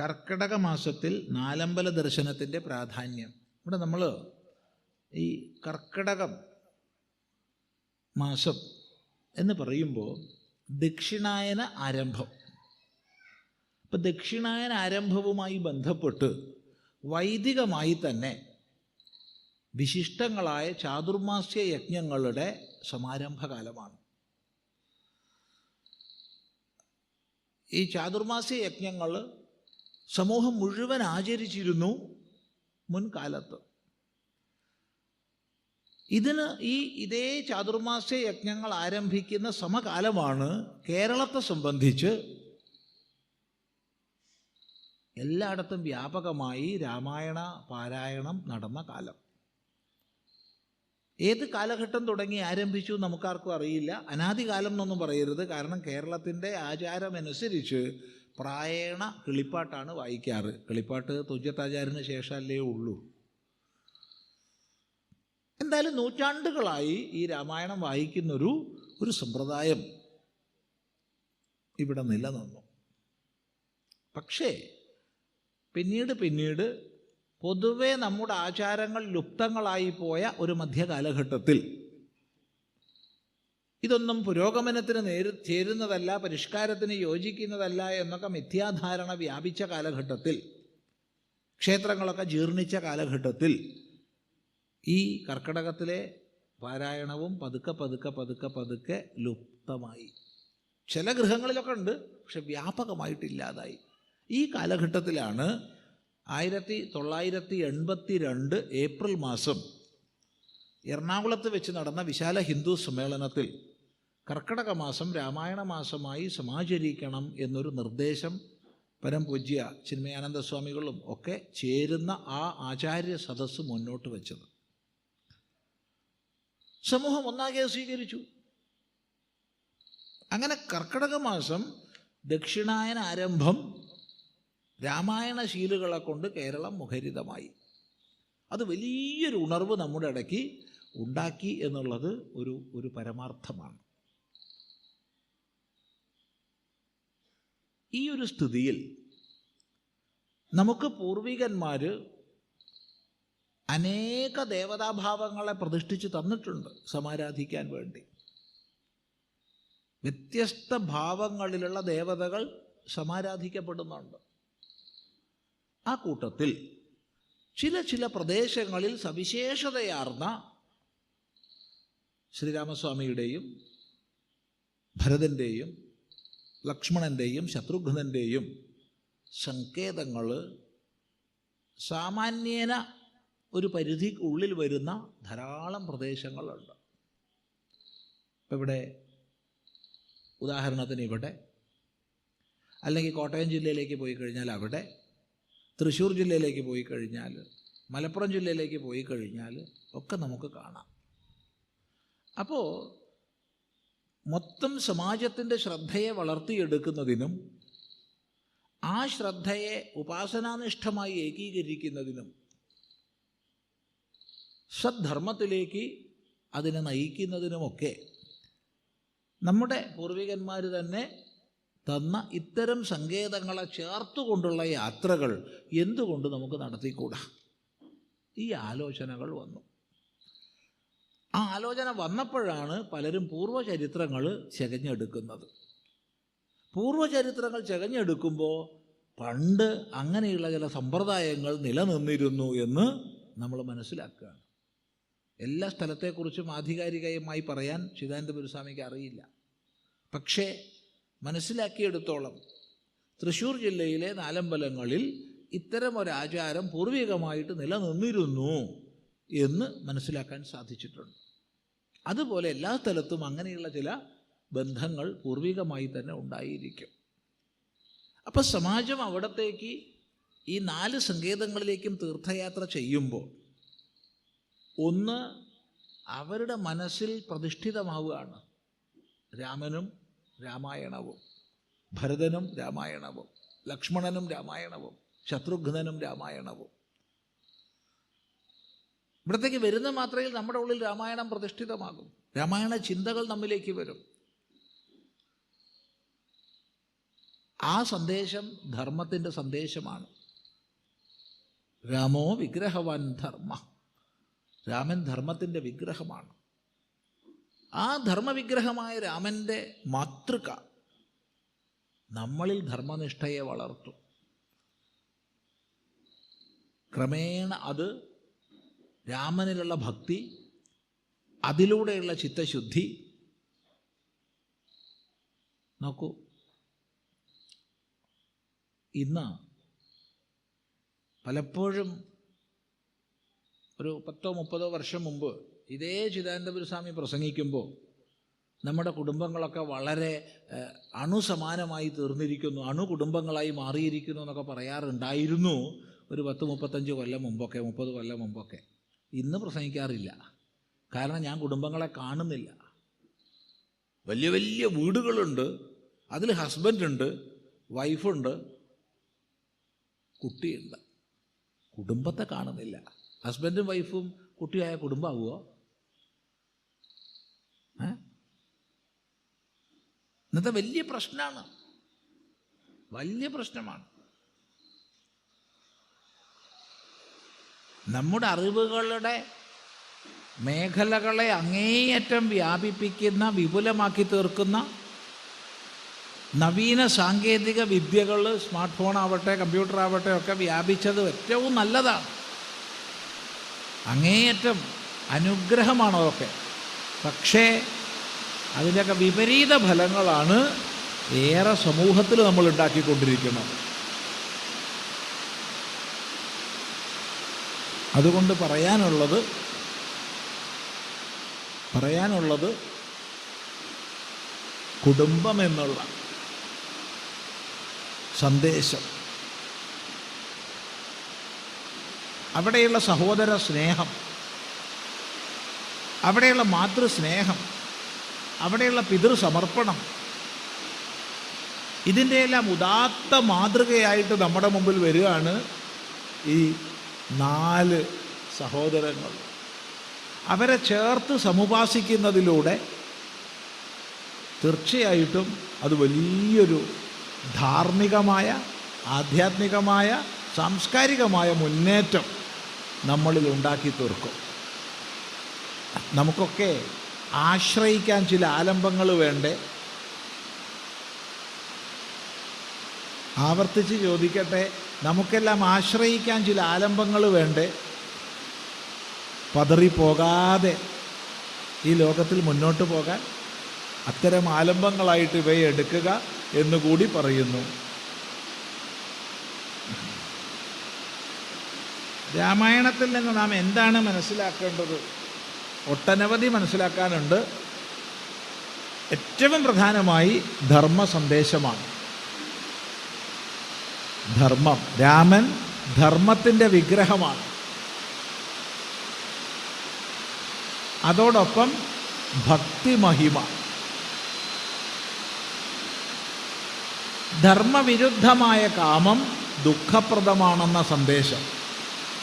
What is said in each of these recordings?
കർക്കിടക മാസത്തിൽ നാലമ്പല ദർശനത്തിന്റെ പ്രാധാന്യം. ഇവിടെ നമ്മൾ ഈ കർക്കിടകം മാസം എന്ന് പറയുമ്പോൾ ദക്ഷിണായന ആരംഭം. അപ്പം ദക്ഷിണായന ആരംഭവുമായി ബന്ധപ്പെട്ട് വൈദികമായി തന്നെ വിശിഷ്ടങ്ങളായ ചാതുർമാസ്യ യജ്ഞങ്ങളുടെ സമാരംഭകാലമാണ്. ഈ ചാതുർമാസ്യ യജ്ഞങ്ങൾ സമൂഹം മുഴുവൻ ആചരിച്ചിരുന്നു മുൻകാലത്ത്. ഇതിന് ഈ ഇതേ ചാതുർമാസ യജ്ഞങ്ങൾ ആരംഭിക്കുന്ന സമകാലമാണ് കേരളത്തെ സംബന്ധിച്ച് എല്ലായിടത്തും വ്യാപകമായി രാമായണ പാരായണം നടന്ന കാലം. ഏത് കാലഘട്ടം തുടങ്ങി ആരംഭിച്ചു നമുക്കാർക്കും അറിയില്ല. അനാദികാലം എന്നൊന്നും പറയരുത്. കാരണം കേരളത്തിന്റെ ആചാരമനുസരിച്ച് പ്രായണ കിളിപ്പാട്ടാണ് വായിക്കാറ്. കിളിപ്പാട്ട് തുഞ്ചത്താചാര്യന് ശേഷമല്ലേ ഉള്ളൂ. എന്തായാലും നൂറ്റാണ്ടുകളായി ഈ രാമായണം വായിക്കുന്നൊരു ഒരു സമ്പ്രദായം ഇവിടെ നിലനിന്നു. പക്ഷേ പിന്നീട് പിന്നീട് പൊതുവെ നമ്മുടെ ആചാരങ്ങൾ ലുപ്തങ്ങളായി പോയ ഒരു മധ്യകാലഘട്ടത്തിൽ ഇതൊന്നും പുരോഗമനത്തിന് നേര് ചേരുന്നതല്ല പരിഷ്കാരത്തിന് യോജിക്കുന്നതല്ല എന്നൊക്കെ മിഥ്യാധാരണ വ്യാപിച്ച കാലഘട്ടത്തിൽ ക്ഷേത്രങ്ങളൊക്കെ ജീർണിച്ച കാലഘട്ടത്തിൽ ഈ കർക്കിടകത്തിലെ പാരായണവും പതുക്കെ പതുക്കെ പതുക്കെ പതുക്കെ ലുപ്തമായി. ചില ഗൃഹങ്ങളിലൊക്കെ ഉണ്ട് പക്ഷെ വ്യാപകമായിട്ടില്ലാതായി. ഈ കാലഘട്ടത്തിലാണ് ആയിരത്തി തൊള്ളായിരത്തി എൺപത്തി രണ്ട് ഏപ്രിൽ മാസം എറണാകുളത്ത് വെച്ച് നടന്ന വിശാല ഹിന്ദു സമ്മേളനത്തിൽ കർക്കിടക മാസം രാമായണ മാസമായി സമാചരിക്കണം എന്നൊരു നിർദ്ദേശം പരംപൂജ്യ ചിന്മയാനന്ദ സ്വാമികളും ഒക്കെ ചേരുന്ന ആ ആചാര്യ സദസ്സ് മുന്നോട്ട് വെച്ചത്. സമൂഹം ഒന്നാകെ സ്വീകരിച്ചു. അങ്ങനെ കർക്കിടക മാസം ദക്ഷിണായന ആരംഭം രാമായണ ശീലുകളെ കൊണ്ട് കേരളം മുഖരിതമായി. അത് വലിയൊരു ഉണർവ് നമ്മുടെ ഇടയ്ക്ക് ഉണ്ടാക്കി എന്നുള്ളത് ഒരു ഒരു പരമാർത്ഥമാണ്. ഈ ഒരു സ്ഥിതിയിൽ നമുക്ക് പൂർവികന്മാർ അനേക ദേവതാഭാവങ്ങളെ പ്രതിഷ്ഠിച്ച് തന്നിട്ടുണ്ട് സമാരാധിക്കാൻ വേണ്ടി. വ്യത്യസ്ത ഭാവങ്ങളിലുള്ള ദേവതകൾ സമാരാധിക്കപ്പെടുന്നുണ്ട്. ആ കൂട്ടത്തിൽ ചില ചില പ്രദേശങ്ങളിൽ സവിശേഷതയാർന്ന ശ്രീരാമസ്വാമിയുടെയും ഭരതന്റെയും ലക്ഷ്മണന്റെയും ശത്രുഘ്നന്റെയും സങ്കേതങ്ങൾ സാമാന്യേന ഒരു പരിധിക്കുള്ളിൽ വരുന്ന ധാരാളം പ്രദേശങ്ങളുണ്ട്. ഇപ്പം ഇവിടെ ഉദാഹരണത്തിന് ഇവിടെ അല്ലെങ്കിൽ കോട്ടയം ജില്ലയിലേക്ക് പോയി കഴിഞ്ഞാൽ അവിടെ തൃശ്ശൂർ ജില്ലയിലേക്ക് പോയി കഴിഞ്ഞാൽ മലപ്പുറം ജില്ലയിലേക്ക് പോയി കഴിഞ്ഞാൽ ഒക്കെ നമുക്ക് കാണാം. അപ്പോൾ മൊത്തം സമാജത്തിന്റെ ശ്രദ്ധയെ വളർത്തിയെടുക്കുന്നതിനും ആ ശ്രദ്ധയെ ഉപാസനാനിഷ്ഠമായി ഏകീകരിക്കുന്നതിനും സദ്ധർമ്മത്തിലേക്ക് അതിനെ നയിക്കുന്നതിനുമൊക്കെ നമ്മുടെ പൂർവികന്മാർ തന്നെ തന്ന ഇത്തരം സങ്കേതങ്ങളെ ചേർത്തുകൊണ്ടുള്ള യാത്രകൾ എന്തുകൊണ്ട് നമുക്ക് നടത്തിക്കൂടാ? ഈ ആലോചനകൾ വന്നു. ആ ആലോചന വന്നപ്പോഴാണ് പലരും പൂർവചരിത്രങ്ങൾ ചകഞ്ഞെടുക്കുന്നത്. പൂർവചരിത്രങ്ങൾ ചകഞ്ഞെടുക്കുമ്പോൾ പണ്ട് അങ്ങനെയുള്ള ചില സമ്പ്രദായങ്ങൾ നിലനിന്നിരുന്നു എന്ന് നമ്മൾ മനസ്സിലാക്കുകയാണ്. എല്ലാ സ്ഥലത്തെക്കുറിച്ചും ആധികാരികമായി പറയാൻ ചിദാനന്ദ ഗുരുസ്വാമിക്ക് അറിയില്ല. പക്ഷേ മനസ്സിലാക്കിയെടുത്തോളം തൃശ്ശൂർ ജില്ലയിലെ നാലമ്പലങ്ങളിൽ ഇത്തരം ഒരു ആചാരം പൂർവികമായിട്ട് നിലനിന്നിരുന്നു. എന്ന് മനസ്സിലാക്കാൻ സാധിച്ചിട്ടുണ്ട്. അതുപോലെ എല്ലാ സ്ഥലത്തും അങ്ങനെയുള്ള ചില ബന്ധങ്ങൾ പൂർവികമായി തന്നെ ഉണ്ടായിരിക്കും. അപ്പോൾ സമാജം അവിടത്തേക്ക് ഈ നാല് സങ്കേതങ്ങളിലേക്കും തീർത്ഥയാത്ര ചെയ്യുമ്പോൾ ഒന്ന് അവരുടെ മനസ്സിൽ പ്രതിഷ്ഠിതമാവുകയാണ്. രാമനും രാമായണവും ഭരതനും രാമായണവും ലക്ഷ്മണനും രാമായണവും ശത്രുഘ്നനും രാമായണവും. ഇവിടത്തേക്ക് വരുന്ന മാത്രയിൽ നമ്മുടെ ഉള്ളിൽ രാമായണം പ്രതിഷ്ഠിതമാകും. രാമായണ ചിന്തകൾ നമ്മിലേക്ക് വരും. ആ സന്ദേശം ധർമ്മത്തിന്റെ സന്ദേശമാണ്. രാമോ വിഗ്രഹവാൻ ധർമ്മ. രാമൻ ധർമ്മത്തിന്റെ വിഗ്രഹമാണ്. ആ ധർമ്മവിഗ്രഹമായ രാമന്റെ മാതൃക നമ്മളിൽ ധർമ്മനിഷ്ഠയെ വളർത്തും. ക്രമേണ അത് രാമനിലുള്ള ഭക്തി അതിലൂടെയുള്ള ചിത്തശുദ്ധി. നോക്കൂ. ഇന്ന് പലപ്പോഴും ഒരു പത്തോ മുപ്പതോ വർഷം മുമ്പ് ഇതേ ചിദാനന്ദപുരസ്വാമി പ്രസംഗിക്കുമ്പോൾ നമ്മുടെ കുടുംബങ്ങളൊക്കെ വളരെ അണുസമാനമായി തീർന്നിരിക്കുന്നു അണുകുടുംബങ്ങളായി മാറിയിരിക്കുന്നു എന്നൊക്കെ പറയാറുണ്ടായിരുന്നു ഒരു പത്ത് മുപ്പത്തഞ്ച് കൊല്ലം മുമ്പൊക്കെ മുപ്പത് കൊല്ലം മുമ്പൊക്കെ. ഇന്ന് പ്രസംഗിക്കാറില്ല. കാരണം ഞാൻ കുടുംബങ്ങളെ കാണുന്നില്ല. വലിയ വലിയ വീടുകളുണ്ട്. അതിൽ ഹസ്ബൻഡുണ്ട് വൈഫുണ്ട് കുട്ടിയുണ്ട്. കുടുംബത്തെ കാണുന്നില്ല. ഹസ്ബൻഡും വൈഫും കുട്ടിയായ കുടുംബമാവുമോ ഇന്നത്തെ വലിയ പ്രശ്നമാണ്. വലിയ പ്രശ്നമാണ്. നമ്മുടെ അറിവുകളുടെ മേഖലകളെ അങ്ങേയറ്റം വ്യാപിപ്പിക്കുന്ന വിപുലമാക്കി തീർക്കുന്ന നവീന സാങ്കേതിക വിദ്യകൾ സ്മാർട്ട് ഫോൺ ആവട്ടെ കമ്പ്യൂട്ടർ ആവട്ടെ ഒക്കെ വ്യാപിച്ചത് ഏറ്റവും നല്ലതാണ്. അങ്ങേയറ്റം അനുഗ്രഹമാണ് അതൊക്കെ. പക്ഷേ അതിന്റെയൊക്കെ വിപരീത ഫലങ്ങളാണ് ഏറെ സമൂഹത്തിൽ നമ്മൾ ഉണ്ടാക്കിക്കൊണ്ടിരിക്കുന്നത്. അതുകൊണ്ട് പറയാനുള്ളത് പറയാനുള്ളത് കുടുംബം എന്നുള്ള സന്ദേശം. അവിടെയുള്ള സഹോദര സ്നേഹം അവിടെയുള്ള മാതൃസ്നേഹം അവിടെയുള്ള പിതൃസമർപ്പണം ഇതിന്റെയെല്ലാം ഉദാത്ത മാതൃകയായിട്ട് നമ്മുടെ മുമ്പിൽ വരികയാണ് ഈ നാല് സഹോദരങ്ങൾ. അവരെ ചേർത്ത് സമുപാസിക്കുന്നതിലൂടെ തീർച്ചയായിട്ടും അത് വലിയൊരു ധാർമ്മികമായ ആധ്യാത്മികമായ സാംസ്കാരികമായ മുന്നേറ്റം നമ്മളിൽ ഉണ്ടാക്കി തീർക്കും. നമുക്കൊക്കെ ആശ്രയിക്കാൻ ചില ആലംബങ്ങൾ വേണ്ടേ? ആവർത്തിച്ച് ചോദിക്കട്ടെ? നമുക്കെല്ലാം ആശ്രയിക്കാൻ ചില ആലംബങ്ങൾ വേണ്ടേ? പതറിപ്പോകാതെ ഈ ലോകത്തിൽ മുന്നോട്ട് പോകാൻ അത്തരം ആലംബങ്ങളായിട്ട് ഇവയെ എടുക്കുക എന്നുകൂടി പറയുന്നു. രാമായണത്തിൽ നിന്ന് നാം എന്താണ് മനസ്സിലാക്കേണ്ടത്? ഒട്ടനവധി മനസ്സിലാക്കാനുണ്ട്. ഏറ്റവും പ്രധാനമായി ധർമ്മ സന്ദേശമാണ് ധർമ്മം. രാമൻ ധർമ്മത്തിന്റെ വിഗ്രഹമാണ്. അതോടൊപ്പം ഭക്തിമഹിമ. ധർമ്മവിരുദ്ധമായ കാമം ദുഃഖപ്രദമാണെന്ന സന്ദേശം.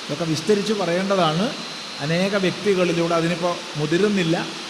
ഇതൊക്കെ വിസ്തരിച്ച് പറയേണ്ടതാണ്. അനേക വ്യക്തികളിലൂടെ അതിനിപ്പോൾ മുതിരുന്നില്ല.